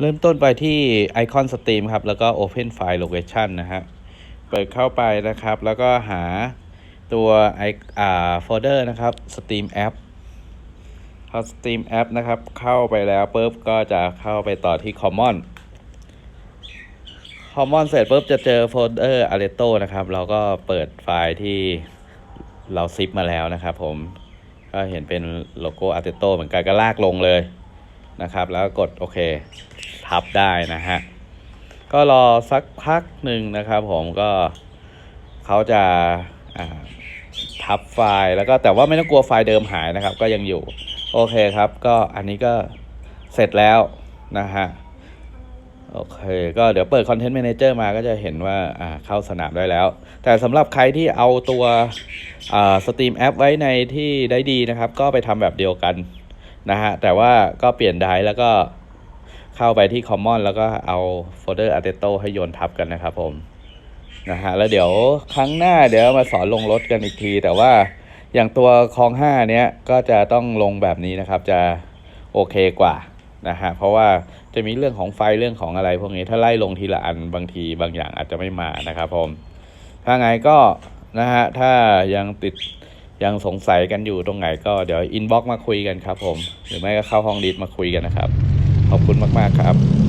เริ่มต้นไปที่ไอคอนสตรีมครับ แล้วก็ Open File Location นะครับเปิดเข้าไปนะครับ แล้วก็หาตัวไออ่าโฟลเดอร์นะครับ Steam App พอ Steam App นะครับ เข้าไปแล้วปุ๊บก็จะเข้าไปต่อที่ Common Common เสร็จปุ๊บจะเจอโฟลเดอร์ Areto นะครับ เราก็เปิดไฟล์ที่เราซิปมาแล้วนะครับผมก็เห็นเป็นโลโก้ Areto เหมือนกันก็ลากลงเลยนะครับ แล้วกดโอเค ทับได้นะฮะ ก็รอสักพักหนึ่งนะครับผมก็เขาจะาทับไฟล์แล้วก็แต่ว่าไม่ต้องกลัวไฟล์เดิมหายนะครับ ก็ยังอยู่ โอเคครับ ก็อันนี้ก็เสร็จแล้วนะฮะโอเค ก็เดี๋ยวเปิด Content Manager มาก็จะเห็นว่าาเข้าสนามได้แล้ว แต่สำหรับใครที่เอาตัวอ่า Steam App ไว้ในที่ได้ดีนะครับ ก็ไปทำแบบเดียวกันนะฮะ แต่ว่าก็เปลี่ยนไดร์แล้วก็ เข้าไปที่ Common แล้วก็เอาโฟลเดอร์ Ateto ให้โยนทับกันนะครับผมนะฮะแล้วเดี๋ยวครั้งหน้าเดี๋ยวมาสอนลงรถกันอีกที แต่ว่าอย่างตัวคลองห้าเนี้ยก็จะต้องลงแบบนี้นะครับ จะโอเคกว่านะฮะเพราะว่าจะมีเรื่องของไฟเรื่องของอะไรพวกนี้ถ้าไล่ลงทีละอันบางทีบางอย่างอาจจะไม่มานะครับผมถ้าไงก็นะฮะถ้ายังติดยังสงสัยกันอยู่ตรงไหนก็เดี๋ยวอินบ็อกมาคุยกันครับผม หรือไม่ก็เข้าห้องดิสมาคุยกันนะครับ ขอบคุณมาก ๆ ครับ